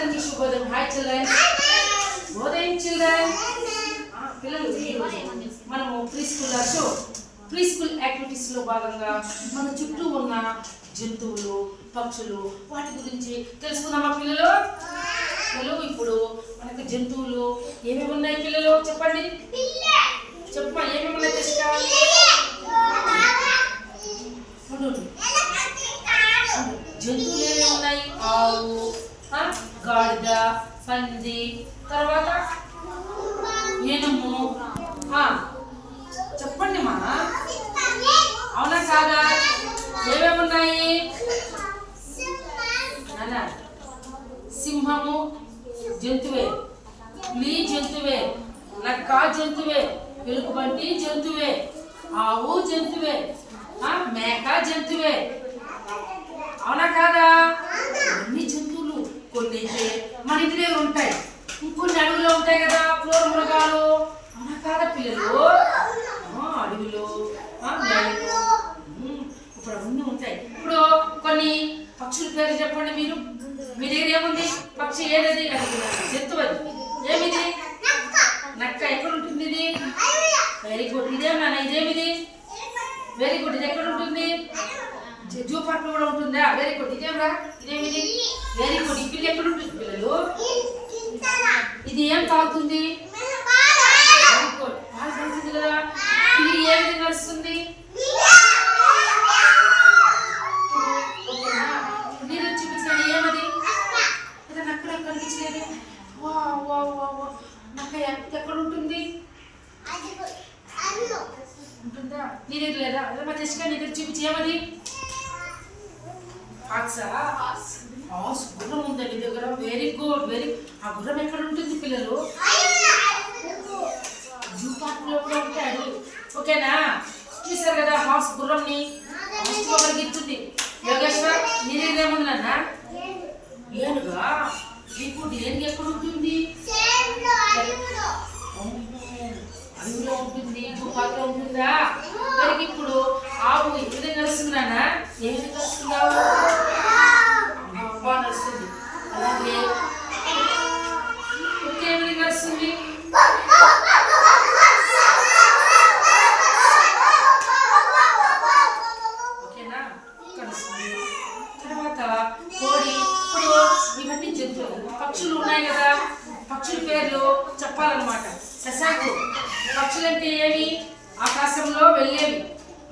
అందరికీ శుభోదయం hi children బోధయం children పిల్లలు మనము pre school show pre school యాక్టివిటీస్లో భాగంగా మన చుట్టూ ఉన్న జంతువులు పక్షులు వాటి గురించి తెలుసుకున్నామా పిల్లలు? పిల్లలు ఇప్పుడు మనకు జంతువులు ఏమేమి ఉన్నాయి పిల్లలు? చెప్పండి. చెప్పమా ఏమేమి ఉన్నాయి తెస్తా జంతువులు ఏమేమి ఉన్నాయి ఆవు ఆ, గాడిద పంది తర్వాత ఏనుము. చెప్పండి మా అవునా కాదా? ఏమేమి ఉన్నాయి? సింహము జంతువే పులి జంతువే నక్క జంతువే ఎలుగుబంటి జంతువే ఆవు జంతువే ఆ, మేక జంతువే. అవునా కాదా? కొన్ని అయితే మన ఇంటి దగ్గర ఉంటాయి. ఇంకొన్ని అడవిలో ఉంటాయి కదా క్రూర మృగాలు మన కాదా పిల్లలు? అడవిలో ఇప్పుడు అవన్నీ ఉంటాయి. ఇప్పుడు కొన్ని పక్షుల పేరు చెప్పండి మీరు. మీ దగ్గర ఏముంది? పక్షి ఏదది? జంతువు అది ఏమిది? నక్క. ఎక్కడ ఉంటుంది ఇది? వెరీ గుడ్ ఇదేమన్నా ఇదేమిది? వెరీ గుడ్ ఇది ఎక్కడ ఉంటుంది? జూ- పార్క్ కూడా ఉంటుందా? వెరీ గుడ్ ఇదేమరా? ఇదేమిది? వెరీ గుడ్ ఈ పిల్ల ఎక్కడ ఉంటుంది పిల్లలు? ఇది ఏం తాగుతుంది? వెరీ గుడ్ తాగుతుంది కదా? పిల్లి ఏ విధంగా నడుస్తుంది ఓకేనా? నీరు చూపించాను ఏమది ఇది నక్కడ కనిపించలేదు వా వా వా వా నక్క ఎక్క- ఎక్కడ ఉంటుంది ఉంటుందా నీ దగ్గర లేదా అదే మా తెచ్చుగా నీ దగ్గర చూపించి ఏమది హాక్సా హాస్ గుర్రం ఉందా నీ దగ్గర వెరీ గుడ్ వెరీ ఆ గుర్రం ఎక్కడ ఉంటుంది పిల్లలు? జూ పార్క్లో కూడా ఉంటాడు. ఓకేనా? చూసారు కదా హార్స్ గుర్రంని? ఫస్ట్ ఒకరికి ఇస్తుంది యోగేశ్వర్ నీ దగ్గర ఏముంది నాన్న? ఏనుగా? నీకు ఏనుగు ఎక్కడ ఉంటుంది? అడవిలో ఉంటుంది జూ పార్క్లో ఉంటుందా? మరి ఇప్పుడు ఆవు ఏ విధంగా నడుస్తుంది నాన్న? ఏ విధంగా ఆవు అబ్బా నడుస్తుంది అలాగే కుక్క ఏ విధంగా నడుస్తుంది ఓకేనా కలుస్తుంది తర్వాత కోడి ఇప్పుడు ఇవన్నీ జంతువులు పక్షులు ఉన్నాయి కదా పక్షుల పేర్లు చెప్పాలన్నమాట. శశాంకు పక్షులంటే ఏవి ఆకాశంలో వెళ్ళేవి.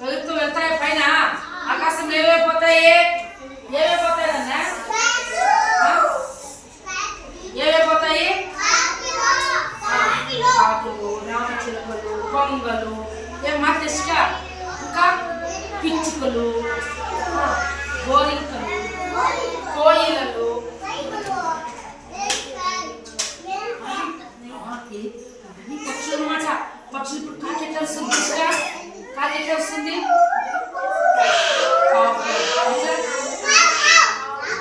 వెళుతూ వెళ్తాయి. పైన ఆకాశంలో ఏవైపోతాయి ఏవైపోతాయి అన్న ఏవైపోతాయి కాకులు రామచిలుకలు కొంగలు ఏం మాట ఇష్ట ఇంకా పిచ్చుకలు ఆ, గోరింకలు కోయిలలు ఆ, ఏ- ఇవన్నీ పక్షులు అనమాట పక్షులు ఇప్పుడు కాకి ఎట్లా వస్తుంది ఇష్ట కాకి ఎట్లా వస్తుంది కాకు.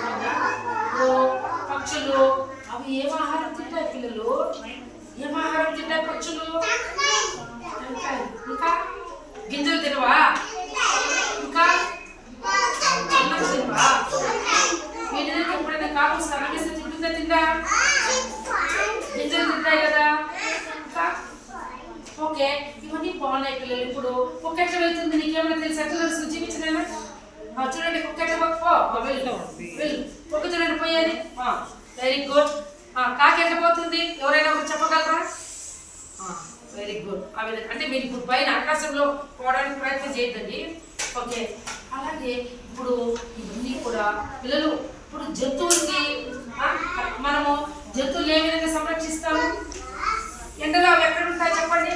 ఎట్లా? ఇప్పుడు పక్షులు అవి ఏం ఆహారం తింటాయి పిల్లలు ఏం ఆహారం తింటాయి పక్షులు తింటాయి. ఇంకా గింజలు తినవా ఇంకా అన్నం తినవా వీటి దగ్గర ఎప్పుడైనా కాపు సన్నగిస్తే తింటుందా తిందా గింజలు తింటాయి కదా ఇంకా ఓకే ఇవన్నీ బాగున్నాయి పిల్లలు ఇప్పుడు కుక్క ఎట్లా వెళ్తుంది నీకేమైనా తెలుసు ఎట్లా తెలుసు చూపించలేనా ఆ, చూడండి కుక్క ఎట్లా కుక్క చూడండి పోయేది. వెరీ గుడ్ కాకి ఎట్లా పోతుంది? ఎవరైనా ఒకరు చెప్పగలరా? వెరీ గుడ్ ఆ విధంగా అంటే మీరు ఇప్పుడు పైన ఆకాశంలో పోవడానికి ప్రయత్నం చేయొద్దండి. ఓకే. అలాగే ఇప్పుడు ఇవన్నీ కూడా పిల్లలు ఇప్పుడు జంతువులకి మనము జంతువులు ఏ విధంగా సంరక్షిస్తాము? ఎండలో అవి ఎక్కడ ఉంటాయి చెప్పండి?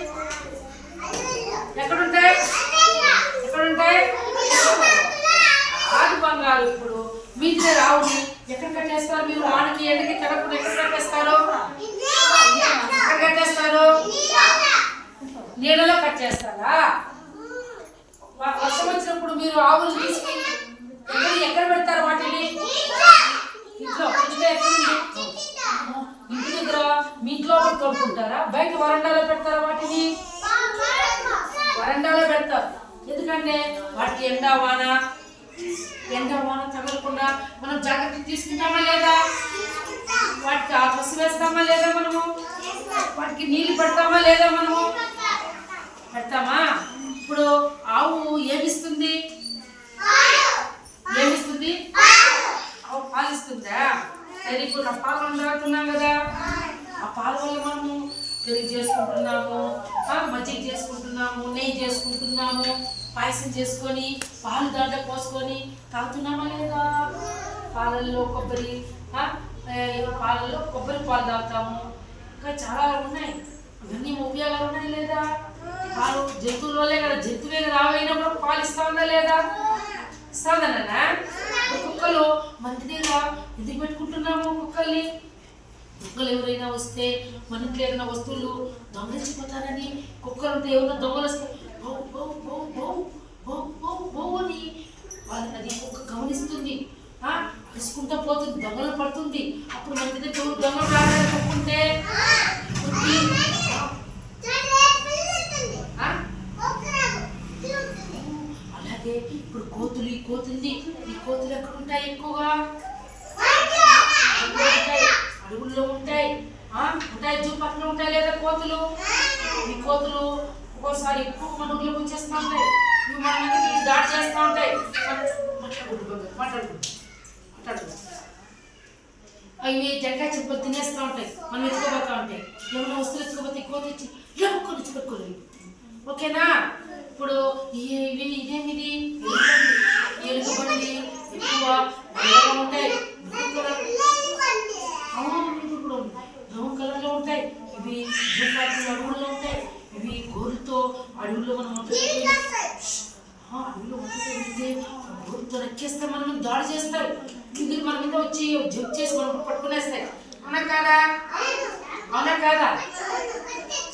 ఎక్కడ పెడతారు వాటిని? ఇంట్లో ఇంటి దగ్గర మీ ఇంట్లో కొనుక్కుంటారా బయట వరండాలో పెడతారా వాటిని? వరండాలో పెడతారు. ఎందుకంటే వాటికి ఎండా వాన ఎండా వాన తగలకుండా మనం జాగ్రత్త తీసుకుంటామా లేదా? వాటికి ఆ ఆకర్షి వేస్తామా లేదా మనము? వాటికి నీళ్ళు పెడతామా లేదా మనము? మజ్జిగ చేసుకుంటున్నాము నెయ్యి చేసుకుంటున్నాము పాయసం చేసుకొని పాలు దాంట్లో పోసుకొని తాగుతున్నామా లేదా? పాలల్లో కొబ్బరి పాలల్లో కొబ్బరి పాలు తాగుతాము. ఇంకా చాలా ఉన్నాయి. ఇవన్నీ ఉపయోగాలు ఉన్నాయి లేదా? పాలు జంతువుల వల్లే కదా జంతువే రావైనప్పుడు పాలు ఇస్తా ఉందా లేదా? ఇస్తాదన్నా కుక్కలు మంచి దగ్గర ఎందుకు పెట్టుకుంటున్నాము కుక్కల్ని? కుక్కలు ఎవరైనా వస్తే మన ఇంట్లో ఏదైనా వస్తువులు దొంగలించిపోతారని కుక్కలు ఉంటే ఎవరైనా దొంగలు బౌ బౌ బౌ బౌ బౌ బౌ బౌ అని వాళ్ళని అది కుక్క గమనిస్తుంది. ఆ పోతుంది దొంగలు పడుతుంది. అప్పుడు మన దగ్గర దొంగలు రాలని చెప్పుకుంటే అలాగే ఇప్పుడు కోతులు ఈ కోతుంది ఈ కోతులు ఎక్కడ ఉంటాయి ఎక్కువగా అడవుల్లో ఉంటాయి అడవుల్లో ఉంటాయి ఆ, ఉంటాయి జూ పక్కన ఉంటాయి లేదా కోతులు ఈ ఒక్కోసారి ఎక్కువ మన ఊర్లోకి వచ్చేస్తూ ఉంటాయి. ఇవి మన మీదకి దాడి చేస్తూ ఉంటాయి. మాట్లాడకూడదు బంగారు, మాట్లాడకూడదు అవి జంకాయ చెప్పులు తినేస్తూ ఉంటాయి. మనం ఎత్తుకోబోతూ ఉంటాయి. ఏమైనా వస్తువులు ఎత్తుకోబోతే ఎక్కువ తెచ్చి ఎక్కువ నుంచి పెట్టుకోలేదు ఓకేనా? ఇప్పుడు ఇవి ఇదేమిది? ఎలుగుబండి ఎక్కువ నల్లగా ఉంటాయి బ్లూ కలర్ అవును ఇవి కూడా బ్రౌన్ కలర్లో ఉంటాయి ఇవి జుఫాట్లు అడవుల్లో ఉంటాయి ఇవి గోరుతో అడవుల్లో మనం వంట ఆ, అడవిలో వంట పెడితే గోరుతో నక్కేస్తే మనం దాడి చేస్తాయి ఇది మన మీద వచ్చి జంప్ చేసి మనం పట్టుకునేస్తాయి? అవునా కాదా? అవునా కాదా?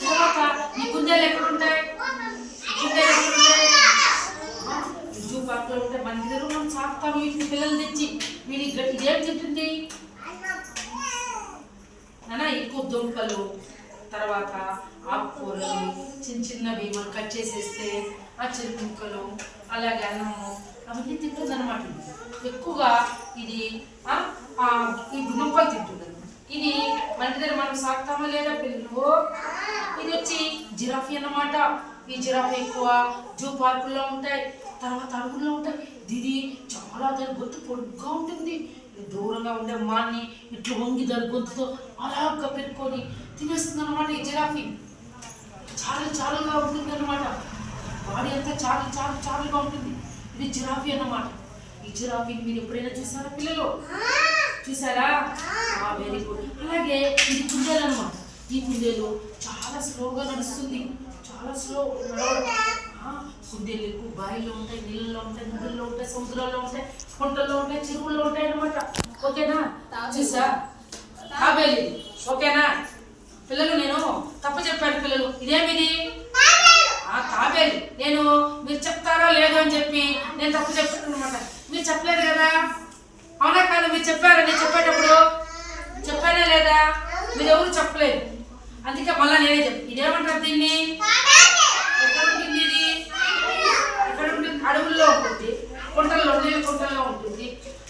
తర్వాత నీ కుందేలు ఎక్కడ ఉంటాయి? కుందేలు ఎక్కడ ఉంటాయి? జూ పార్క్లో ఉంటాయి మన దగ్గర మనం సాగుతాం వీటిని పిల్లలు తెచ్చి. వీడి ఏం తింటుంది నానా ఎక్కువ దుంపలు తర్వాత ఆకుకూరలు చిన్న చిన్నవి మనం కట్ చేసేస్తే ఆ చిన్న ముక్కలు అలాగే అన్నము అవన్నీ తింటుంది అనమాట ఎక్కువగా ఇది ఈ దుంపలు తింటుంది ఇది మన దగ్గర మనం సాగుతామో లేదా పిల్లలు ఇది వచ్చి జిరాఫీ అన్నమాట. ఈ జిరాఫీ ఎక్కువ జూ పార్కుల్లో ఉంటాయి తర్వాత అడవుల్లో ఉంటాయి. ఇది చాలా దాని గొంతు పొడుగ్గా ఉంటుంది. దూరంగా ఉండే మాన్ని ఇట్లా వంగి దాని గొంతుతో అలాగా పెట్టుకొని తినేస్తుంది అనమాట ఈ జిరాఫీ. చాలా చాలుగా ఉంటుంది అనమాట బాడీ అంతా చాలా చాలా చాలుగా ఉంటుంది. ఇది జిరాఫీ అన్నమాట. ఈ జిరాఫీని మీరు ఎప్పుడైనా చూసారా పిల్లలు? చూసారా? వెరీ గుడ్ అలాగే ఇది కుందేలు అనమాట ఈ కుందేలు చాలా స్లోగా నడుస్తుంది. చాలా స్లో కుందేలు ఎక్కువ బావిలో ఉంటాయి నీళ్ళలో ఉంటాయి నదుల్లో ఉంటాయి సముద్రాల్లో ఉంటాయి కొండల్లో ఉంటాయి చెరువుల్లో ఉంటాయి అనమాట ఓకేనా? చూసా? తాబేలు. ఓకేనా? పిల్లలు నేను తప్పు చెప్పాను పిల్లలు. ఇదేమిది? తాబేలు. నేను మీరు చెప్తారా లేదో అని చెప్పి నేను తప్పు చెప్పాను అనమాట మీరు చెప్పలేదు కదా? అవునా కాదు? మీరు చెప్పారా? నేను చెప్పేటప్పుడు చెప్పానా లేదా? మీరు ఎవరు చెప్పలేదు. అందుకే మళ్ళా నేనే చెప్పు ఇదేమంటారు దీన్ని? ఎక్కడ ఉంటుంది ఇది? ఎక్కడ ఉంటుంది అడవుల్లో ఉంటుంది. కొండల్లో నీళ్ళ కొండల్లో ఉంటుంది.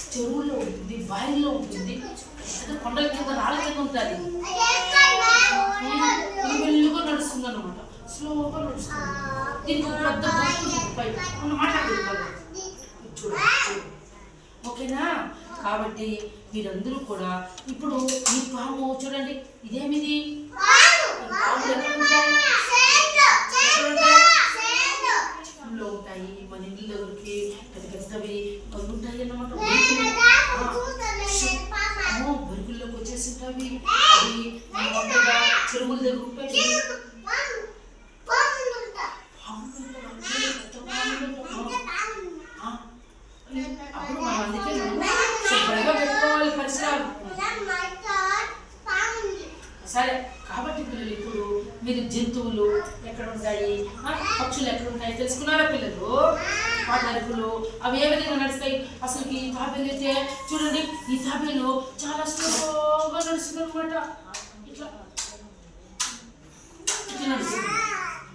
చెరువుల్లో ఉంటుంది. బావిల్లో ఉంటుంది. అదే కొండల కింద రాళ్ళ కింద ఉంటుంది. మెల్లుగా నడుస్తుంది అనమాట స్లోగా నడుస్తుంది. దీనికి ఒక పెద్ద ఓకేనా? కాబట్టి మీరందరూ కూడా ఇప్పుడు ఈ పాము చూడండి ఇదేమిది ఈ పాములు ఎక్కడ ఉంటాయి చెరువుల్లో ఉంటాయి మన ఇళ్ళ దగ్గరికి పెద్ద పెద్దవి అవి ఉంటాయి అన్నమాట అమ్మో బరుగుల్లోకి వచ్చేసి ఉంటాయి అవి మన వంటగా చెరువుల దగ్గర ఉంటాయి పాములు ఉంటాయి, పెద్ద పాములు ఉంటాయి. ఆ, అప్పుడు మనం అందుకే మనం శుభ్రంగా పెట్టుకోవాలి పరిసరాలు సరే కాబట్టి పిల్లలు ఇప్పుడు మీరు జంతువులు ఎక్కడ ఉంటాయి ఆ, పక్షులు ఎక్కడ ఉంటాయి తెలుసుకున్నారా పిల్లలు వాటి అరుపులు అవి నడుస్తాయి. అసలు ఈ తాబేలు అయితే చూడండి ఈ తాబేలు చాలా స్లోగా నడుస్తుంది అనమాట ఇట్లా ఇట్లా నడుస్తుంది.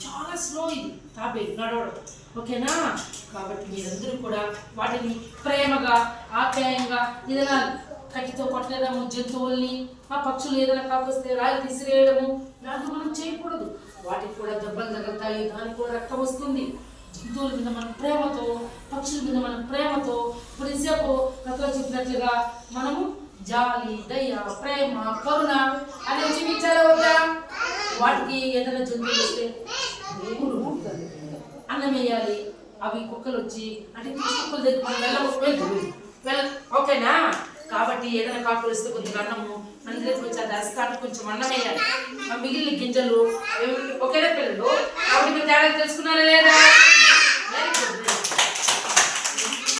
చాలా స్లో ఇది తాబేలు నడవడం. ఓకేనా? కాబట్టి మీరందరూ కూడా వాటిని ప్రేమగా ఆప్యాయంగా ఏదైనా కట్టితో కొట్టడము జంతువుల్ని ఆ పక్షులు ఏదైనా కాకొస్తే రాయి తీసిరేయడము ఇలాంటివి మనం చేయకూడదు. వాటికి కూడా దెబ్బలు తగులుతాయి దానికి కూడా రక్తం వస్తుంది. జంతువుల మీద మన ప్రేమతో పక్షుల మీద మన ప్రేమతో ఇప్పుడు ఇంతసేపు కథలో చెప్పినట్లుగా మనము జాలి దయ ప్రేమ కరుణ అనే చూపించాలా వద్దా. వాటికి ఏదైనా జంతువులు వస్తే దేవుడు అన్నం వేయాలి అవి కుక్కలు వచ్చి అంటే కుక్కల దగ్గర మనం వెళ్ళ వెళ్ళ ఓకేనా? కాబట్టి ఏదైనా కాకులు వస్తే కొంచెం అన్నము మన కొంచెం వచ్చి అది కొంచెం అన్నం వేయాలి. ఆ మిగిలిన గింజలు ఏమి- ఓకేనా పిల్లలు? కాబట్టి మీరు తేడా తెలుసుకున్నారా లేదా?